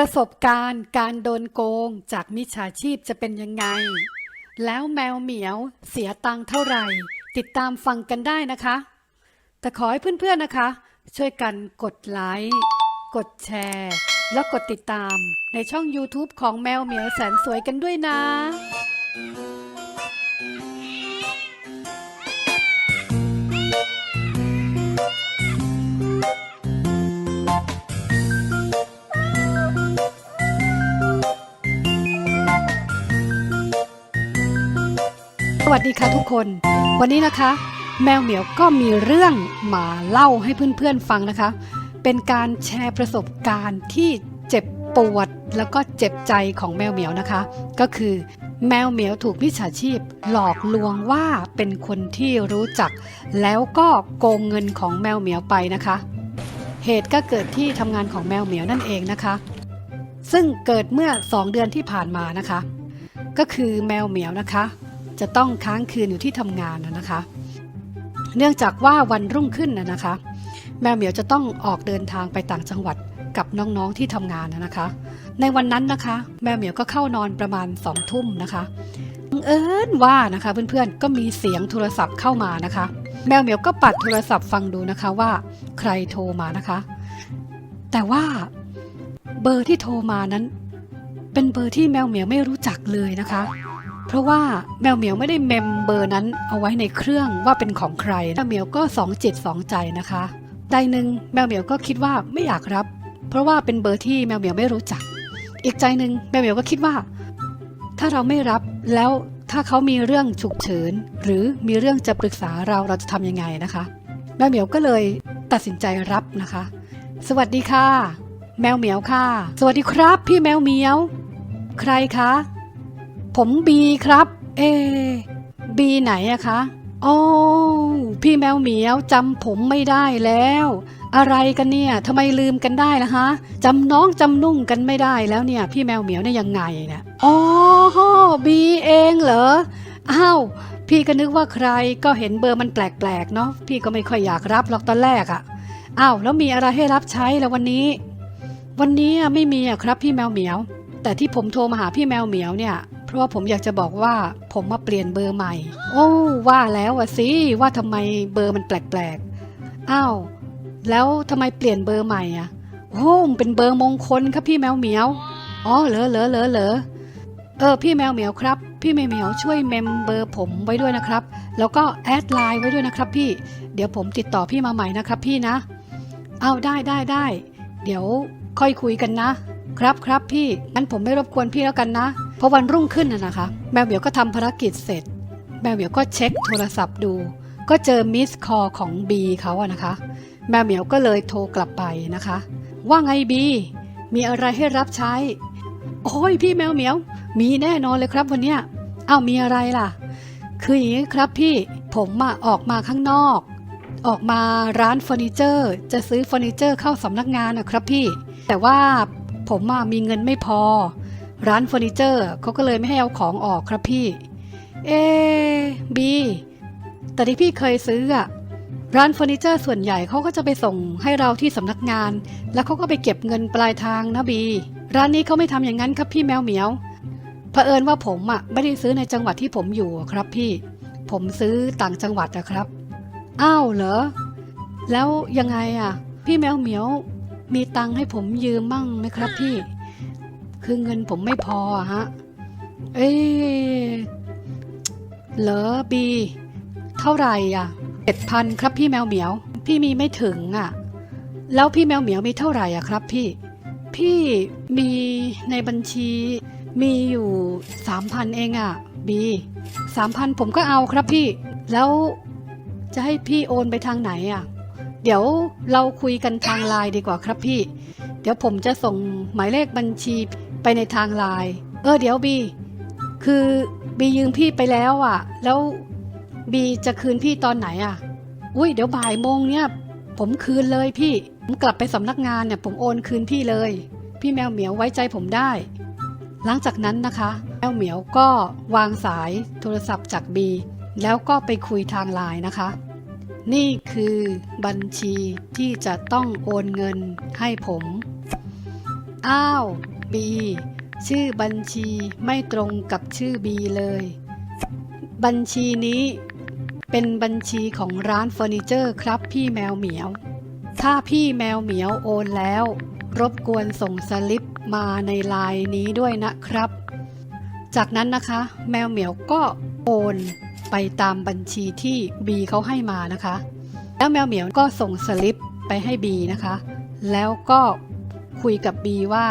ประสบการณ์การโดนโกงจากมิจฉาชีพจะเป็นยังไง แล้วแมวเหมียวเสียตังค์เท่าไหร่ ติดตามฟังกันได้นะคะ แต่ขอให้เพื่อนๆนะคะ ช่วยกันกดไลค์ กดแชร์ แล้วกดติดตามในช่อง YouTube ของแมวเหมียวแสนสวยกันด้วยนะ วัสดีค่ะทุกคน วันนี้นะคะ แมวเหมียวก็มีเรื่องมาเล่าให้เพื่อนๆฟังนะคะ เป็นการแชร์ประสบการณ์ที่เจ็บปวดแล้วก็เจ็บใจของแมวเหมียวนะคะ ก็คือ แมวเหมียวถูกมิจฉาชีพ หลอกลวงว่าเป็นคนที่รู้จัก แล้วก็โกงเงินของแมวเหมียวไปนะคะ เหตุก็เกิดที่ทำงานของแมวเหมียวนั่นเองนะคะ ซึ่งเกิดเมื่อ 2 เดือนที่ผ่านมานะคะ ก็คือแมวเหมียวนะคะ จะต้องค้างคืนอยู่ที่ทำงานนะนะคะ เนื่องจากว่าวันรุ่งขึ้นนะนะคะ แมวเหมียวจะต้องออกเดินทางไปต่างจังหวัดกับน้องๆที่ทำงานนะนะคะ ในวันนั้นนะคะ แมวเหมียวก็เข้านอนประมาณสองทุ่มนะคะบังเอิญว่านะคะเพื่อนๆก็มีเสียงโทรศัพท์เข้ามานะคะ แมวเหมียวก็ปัดโทรศัพท์ฟังดูนะคะว่าใครโทรมานะคะ แต่ว่าเบอร์ที่โทรมานั้น เป็นเบอร์ที่แมวเหมียวไม่รู้จักเลยนะคะ เพราะว่าแมวเหมียวไม่ได้เมมเบอร์นั้นเอาไว้ในเครื่องว่าเป็นของใคร แมวเหมียวก็สองจิตสองใจนะคะใดหนึ่งแมวเหมียวก็คิดว่าไม่อยากรับ เพราะว่าเป็นเบอร์ที่แมวเหมียวไม่รู้จัก อีกใจหนึ่งแมวเหมียวก็คิดว่า ถ้าเราไม่รับแล้วถ้าเขามีเรื่องฉุกเฉินหรือมีเรื่องจะปรึกษาเราเราจะทำยังไงนะคะ แมวเหมียวก็เลยตัดสินใจรับนะคะ สวัสดีค่ะ แมวเหมียวค่ะ สวัสดีครับ พี่แมวเหมียว ใครคะ ผมบีครับ เอบีไหนอะคะอ๋อพี่แมวเหมียวจำผมไม่ได้แล้ว อะไรกันเนี่ยทำไมลืมกันได้ล่ะฮะจำน้องจำนุ่งกันไม่ได้แล้วเนี่ย พี่แมวเหมียวเนี่ยยังไงเนี่ยอ๋อบีเองเหรออ้าวพี่ก็นึกว่าใครก็เห็นเบอร์มันแปลกๆเนาะพี่ก็ไม่ค่อยอยากรับหรอกตอนแรกอะอ้าวแล้วมีอะไรให้รับใช้แล้ววันนี้ วันนี้อะไม่มีอะครับ พี่แมวเหมียว แต่ที่ผมโทรมาหาพี่แมวเหมียวเนี่ย เพราะว่าผมอยากจะบอกว่าผมมาเปลี่ยนเบอร์ใหม่ โอ้ ว่าแล้วอะสิว่าทำไมเบอร์มันแปลกๆอ้าวแล้วทำไมเปลี่ยนเบอร์ใหม่อะโอ้มันเป็นเบอร์มงคลครับพี่แมวเหมียวอ๋อเหรอเหรอเหรอเหรอเออพี่แมวเหมียวครับ พี่แมวเหมียวช่วยเมมเบอร์ผมไว้ด้วยนะครับ แล้วก็แอดไลน์ไว้ด้วยนะครับพี่เดี๋ยวผมติดต่อพี่มาใหม่นะครับพี่นะ เอาได้ได้ได้เดี๋ยวค่อยคุยกันนะ ครับครับพี่งั้นผมไม่รบกวนพี่แล้วกันนะ พราะวันรุ่งขึ้นนะนะคะ แมวเหมียวก็ทำภารกิจเสร็จ แมวเหมียวก็เช็คโทรศัพท์ดู ก็เจอมิสคอของบีเขาอะนะคะ แมวเหมียวก็เลยโทรกลับไปนะคะ ว่าไงบี มีอะไรให้รับใช้ โอ้ยพี่แมวเหมียว มีแน่นอนเลยครับวันเนี้ยอ้าวมีอะไรล่ะ คืออย่างนี้ครับพี่ผมอะออกมาข้างนอก ออกมาร้านเฟอร์นิเจอร์ จะซื้อเฟอร์นิเจอร์เข้าสำนักงานนะครับพี่ แต่ว่าผมมีเงินไม่พอ ร้านเฟอร์นิเจอร์เขาก็เลยไม่ให้เอาของออกครับพี่ เอบีแต่ที่พี่เคยซื้ออะร้านเฟอร์นิเจอร์ส่วนใหญ่เขาก็จะไปส่งให้เราที่สำนักงาน แล้วเขาก็ไปเก็บเงินปลายทางนะบี ร้านนี้เขาไม่ทำอย่างนั้นครับพี่แมวเหมียวเผอิญว่าผมอะไม่ได้ซื้อในจังหวัดที่ผมอยู่ครับพี่ ผมซื้อต่างจังหวัดนะครับอ้าวเหรอแล้วยังไงอะพี่แมวเหมียวมีตังค์ให้ผมยืมมั่งไหมครับพี่ คือเงินผมไม่พออะฮะ เอ๊เหรอบี เท่าไหร่อะเจ็ดพันครับพี่แมวเหมียว พี่มีไม่ถึงอะ แล้วพี่แมวเหมียวมีเท่าไหร่อะครับพี่ พี่มีในบัญชีมีอยู่สามพันเองอะบีสามพันผมก็เอาครับพี่ แล้วจะให้พี่โอนไปทางไหนอะ เดี๋ยวเราคุยกันทางไลน์ดีกว่าครับพี่ เดี๋ยวผมจะส่งหมายเลขบัญชี ไปในทางไลน์เออเดี๋ยวบีคือบียืมพี่ไปแล้วอะ แล้วบีจะคืนพี่ตอนไหนอะ อุ้ยเดี๋ยวบ่ายโมงเนี่ย ผมคืนเลยพี่ ผมกลับไปสำนักงานเนี่ย ผมโอนคืนพี่เลย พี่แมวเหมียวไว้ใจผมได้ หลังจากนั้นนะคะ แมวเหมียวก็วางสายโทรศัพท์จากบีแล้วก็ไปคุยทางไลน์นะคะ นี่คือบัญชีที่จะต้องโอนเงินให้ผม อ้าว บีชื่อบัญชีไม่ตรงกับชื่อบีเลย บัญชีนี้เป็นบัญชีของร้านเฟอร์นิเจอร์ครับพี่แมวเหมียว ถ้าพี่แมวเหมียวโอนแล้ว รบกวนส่งสลิปมาในไลน์นี้ด้วยนะครับ จากนั้นนะคะ แมวเหมียวก็โอนไปตามบัญชีที่บีเขาให้มานะคะ แล้วแมวเหมียวก็ส่งสลิปไปให้บีนะคะ แล้วก็คุยกับบีว่า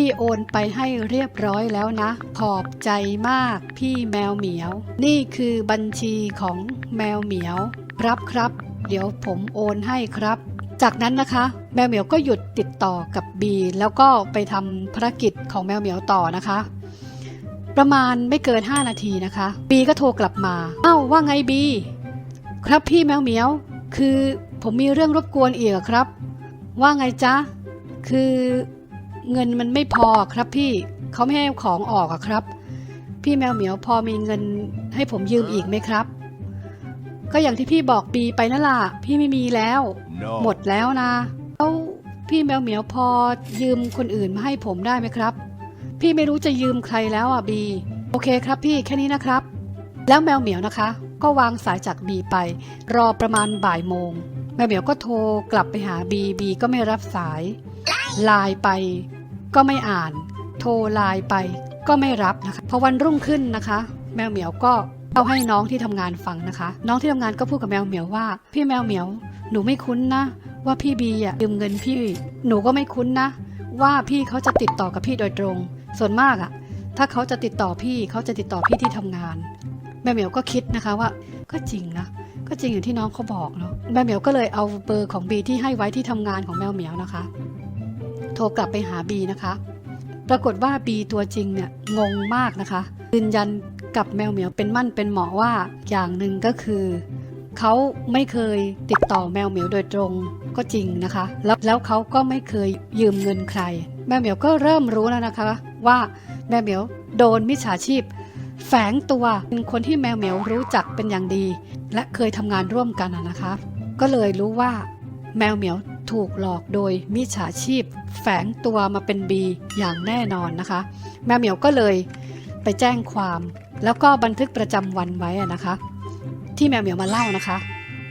พี่โอนไปให้เรียบร้อยแล้วนะ ขอบใจมากพี่แมวเหมียว นี่คือบัญชีของแมวเหมียว รับครับ เดี๋ยวผมโอนให้ครับ จากนั้นนะคะ แมวเหมียวก็หยุดติดต่อกับบีแล้วก็ไปทำภารกิจของแมวเหมียวต่อนะคะ ประมาณไม่เกิน 5 นาทีนะคะบีก็โทรกลับมาเอ้าว่าไงบีครับพี่แมวเหมียว คือผมมีเรื่องรบกวนอีกอครับ ว่าไงจ๊ะ คือ เงินมันไม่พอครับพี่เขาไม่ให้ของออกอะครับ พี่แมวเหมียวพอมีเงินให้ผมยืมอีกไหมครับ ก็อย่างที่พี่บอกบีไปนั่นล่ะพี่ไม่มีแล้ว No. หมดแล้วนะแล้วพี่แมวเหมียวพอยืมคนอื่นมาให้ผมได้ไหมครับ พี่ไม่รู้จะยืมใครแล้วอะบี โอเคครับพี่แค่นี้นะครับ แล้วแมวเหมียวนะคะ ก็วางสายจากบีไป รอประมาณบ่ายโมงแมวเหมียวก็โทรกลับไปหาบีบีก็ไม่รับสายไลน์ไป ก็ไม่อ่าน โทรไลน์ไปก็ไม่รับนะคะพอวันรุ่งขึ้นนะคะ แมวเหมียวก็เล่าให้น้องที่ทำงานฟังนะคะ น้องที่ทำงานก็พูดกับแมวเหมียวว่า พี่แมวเหมียวหนูไม่คุ้นนะ ว่าพี่บีอะยืมเงินพี่หนูก็ไม่คุ้นนะ ว่าพี่เขาจะติดต่อกับพี่โดยตรง ส่วนมากอะ ถ้าเขาจะติดต่อพี่เขาจะติดต่อพี่ที่ทำงาน แม่เหมียวก็คิดนะคะว่า ก็จริงนะก็จริงอย่างที่น้องเขาบอกเนาะแม่เหมียวก็เลยเอาเบอร์ของบีที่ให้ไว้ที่ทำงานของแมวเหมียวนะคะ โทรกลับไปหาบีนะคะ ปรากฏว่าบีตัวจริงเนี่ยงงมากนะคะยืนยันกับแมวเหมียวเป็นมั่นเป็นเหมาะว่าอย่างหนึ่งก็คือเขาไม่เคยติดต่อแมวเหมียวโดยตรงก็จริงนะคะ แล้วแล้วเขาก็ไม่เคยยืมเงินใคร แมวเหมียวก็เริ่มรู้แล้วนะคะ ว่าแมวเหมียวโดนมิจฉาชีพ แฝงตัวเป็นคนที่แมวเหมียวรู้จักเป็นอย่างดี และเคยทำงานร่วมกันอะนะคะ ก็เลยรู้ว่าแมวเหมียว ถูกหลอกโดยมิจฉาชีพ แฝงตัวมาเป็นบีอย่างแน่นอนนะคะ แมวเหมียวก็เลยไปแจ้งความ แล้วก็บันทึกประจำวันไว้นะคะ ที่แมวเหมียวมาเล่านะคะ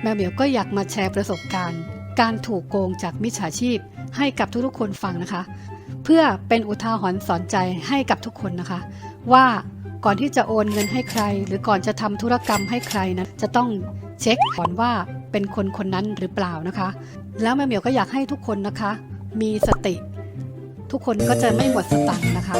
แมวเหมียวก็อยากมาแชร์ประสบการณ์ การถูกโกงจากมิจฉาชีพ ให้กับทุกๆคนฟังนะคะ เพื่อเป็นอุทาหรณ์สอนใจให้กับทุกคนนะคะ ว่าก่อนที่จะโอนเงินให้ใคร หรือก่อนจะทำธุรกรรมให้ใครนั้นจะต้องเช็คก่อนว่า เป็นคนคนนั้นหรือเปล่านะคะ แล้วแม่เหมียวก็อยากให้ทุกคนนะคะ มีสติ ทุกคนก็จะไม่หมดสตังค์นะคะ